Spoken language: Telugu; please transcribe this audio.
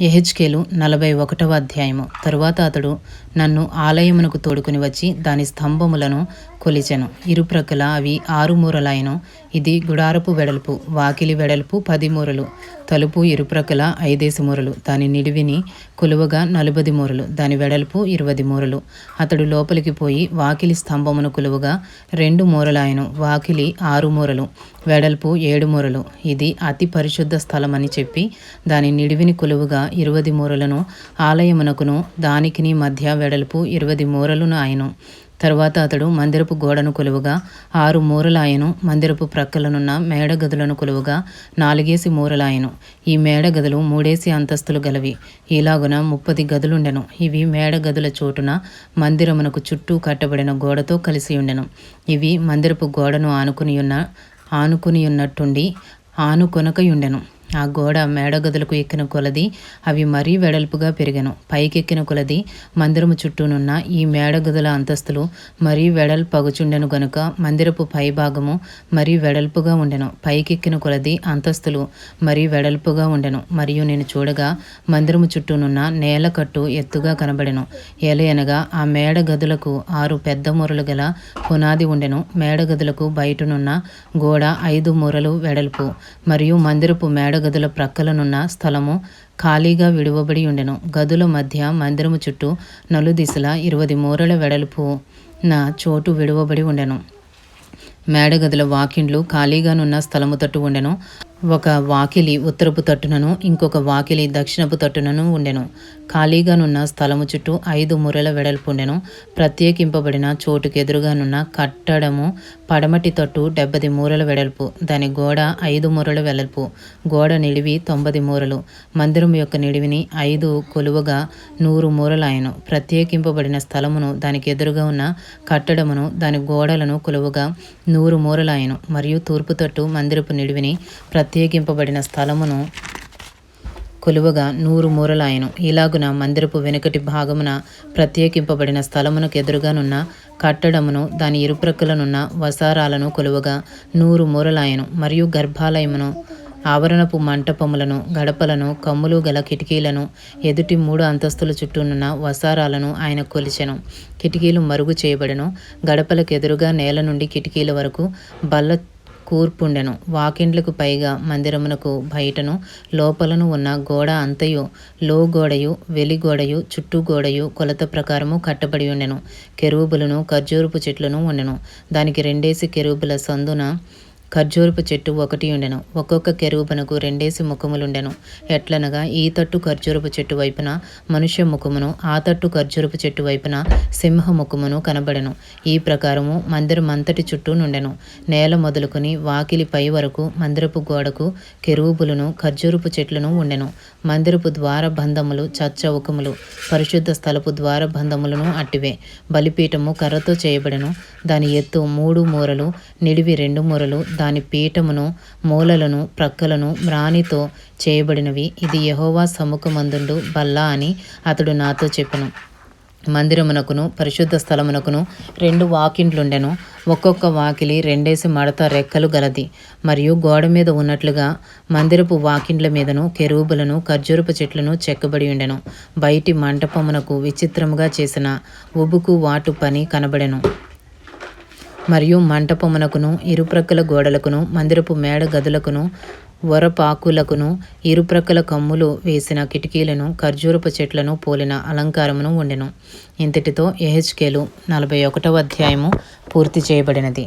ఎహెచ్కేలు నలభై ఒకటవ అధ్యాయము. తరువాత అతడు నన్ను ఆలయమునకు తోడుకుని వచ్చి దాని స్తంభములను కొలిచెను. ఇరుప్రక్కల అవి ఆరు మూరలాయను ఇది గుడారపు వెడల్పు వాకిలి వెడల్పు పది మూరలు తలుపు ఇరుప్రక్కల ఐదేసి మూరలు. దాని నిడివిని కొలువగా నలుబది మూరలు. దాని వెడల్పు ఇరవది మూరలు. అతడు లోపలికి పోయి వాకిలి స్తంభమును కొలువగా రెండు మూరలాయను. వాకిలి ఆరు మూరలు. వెడల్పు ఏడు మూరలు. ఇది అతి పరిశుద్ధ స్థలమని చెప్పి దాని నిడివిని కొలువుగా ఇరవది మూరలను ఆలయమునకును దానికిని మధ్య వెడల్పు ఇరవది మూరలను ఆయను. తరువాత అతడు మందిరపు గోడను కొలువుగా ఆరు మూరలాయను మందిరపు ప్రక్కలనున్న మేడ గదులను కొలువుగా నాలుగేసి మూరలాయను. ఈ మేడ గదులు మూడేసి అంతస్తులు గలవి. ఇలాగున ముప్పది గదులుండెను. ఇవి మేడ గదుల చోటున మందిరమునకు చుట్టూ కట్టబడిన గోడతో కలిసి ఉండెను ఇవి మందిరపు గోడను ఆనుకుని ఉన్న ఆనుకుని ఉన్నట్టుండి ఆనుకొనకయుండెను. ఆ గోడ మేడగదులకు ఎక్కిన కొలది అవి మరీ వెడల్పుగా పెరిగను. పైకెక్కిన కొలది మందిరము చుట్టూనున్న ఈ మేడగదుల అంతస్తులు మరీ వెడల్పగుచుండెను గనుక మందిరపు పైభాగము మరీ వెడల్పుగా ఉండెను. పైకెక్కిన కొలది అంతస్తులు మరీ వెడల్పుగా ఉండెను. మరియు నేను చూడగా మందిరము చుట్టూనున్న నేల కట్టు ఎత్తుగా కనబడెను. ఏలయనగా ఆ మేడ గదులకు ఆరు పెద్ద మూరలు గల పునాది ఉండెను. మేడ గదులకు బయటనున్న గోడ ఐదు మూరలు వెడల్పు. మరియు మందిరపు మేడ గదుల ప్రక్కలనున్న స్థలము ఖాళీగా విడువబడి ఉండెను. గదుల మధ్య మందిరము చుట్టూ నలుదిశల ఇరవై మూరల వెడల్పు నా చోటు విడువబడి ఉండెను. మేడగదుల వాకిండ్లు ఖాళీగానున్న స్థలము తట్టు ఉండెను. ఒక వాకిలి ఉత్తరపు తట్టునను ఇంకొక వాకిలి దక్షిణపు తట్టునను ఉండెను. ఖాళీగానున్న స్థలము చుట్టూ ఐదు మురల వెడల్పు ఉండెను ప్రత్యేకింపబడిన చోటుకెదురుగానున్న కట్టడము పడమటి తట్టు డెబ్బది మూరల వెడల్పు దాని గోడ ఐదు మూరల వెడల్పు గోడ నిడివి తొంభది మూరలు. మందిరం యొక్క నిడివిని ఐదు కొలువగా నూరు మూరలాయను. ప్రత్యేకింపబడిన స్థలమును దానికి ఎదురుగా ఉన్న కట్టడమును దాని గోడలను కొలువగా నూరు మూరలాయను. మరియు తూర్పు తట్టు మందిరపు నిడివిని ప్రత్యేకింపబడిన స్థలమును కొలువగా నూరు మూరలాయను. ఇలాగున మందిరపు వెనుకటి భాగమున ప్రత్యేకింపబడిన స్థలమునకు ఎదురుగానున్న కట్టడమును దాని ఇరుప్రక్కలనున్న వసారాలను కొలువగా నూరు మూరలాయను. మరియు గర్భాలయమును ఆవరణపు మంటపములను గడపలను కమ్ములు గల కిటికీలను ఎదుటి మూడు అంతస్తుల చుట్టూనున్న వసారాలను ఆయన కొలిచెను. కిటికీలు మరుగు చేయబడను. గడపలకు ఎదురుగా నేల నుండి కిటికీల వరకు బల్ల కూర్పుండెను. వాకిండ్లకు పైగా మందిరమునకు బయటను లోపలను ఉన్న గోడ అంతయు లో గోడయు వెలిగోడయు చుట్టూ గోడయు కొలత ప్రకారము కట్టబడి ఉండెను కెరూబులను ఖర్జూరపు చెట్లను ఉండెను. దానికి రెండేసి కెరూబుల సందున ఖర్జూరపు చెట్టు ఒకటి ఉండెను. ఒక్కొక్క కెరూబనకు రెండేసి ముఖములుండెను. ఎట్లనగా ఈ తట్టు ఖర్జూరపు చెట్టు వైపున మనుష్య ముఖమును ఆ తట్టు ఖర్జూరపు చెట్టు వైపున సింహ ముఖమును కనబడెను. ఈ ప్రకారము మందిరం అంతటి చుట్టూ నుండెను. నేల మొదలుకొని వాకిలి పై వరకు మందిరపు గోడకు కెరూబులను ఖర్జూరపు చెట్లను ఉండెను. మందిరపు ద్వార బంధములు చచ్చవుకములు పరిశుద్ధ స్థలపు ద్వార బంధములను అట్టివే. బలిపీఠము కర్రతో చేయబడెను. దాని ఎత్తు మూడు మూరలు నిడివి రెండు మూరలు దాని పీఠమును మూలలను ప్రక్కలను మ్రానితో చేయబడినవి. ఇది యహోవా సముఖమందుండు బల్లా అని అతడు నాతో చెప్పెను. మందిరమునకును పరిశుద్ధ స్థలమునకును రెండు వాకిండ్లుండెను. ఒక్కొక్క వాకిలి రెండేసి మడత రెక్కలు గలది. మరియు గోడ మీద ఉన్నట్లుగా మందిరపు వాకిండ్ల మీదను కెరూబులను ఖర్జూరపు చెట్లను చెక్కబడి ఉండెను. బయటి మంటపమునకు విచిత్రముగా చేసిన ఉబుకు వాటు పని కనబడెను. మరియు మంటపమునకును ఇరుప్రక్కల గోడలకును మందిరపు మేడ గదులకును వరపాకులకును ఇరుప్రక్కల కమ్ములు వేసిన కిటికీలను ఖర్జూరపు చెట్లను పోలిన అలంకారమును ఉండెను. ఇంతటితో ఎహెచ్కేలు నలభై ఒకటవ అధ్యాయము పూర్తి చేయబడినది.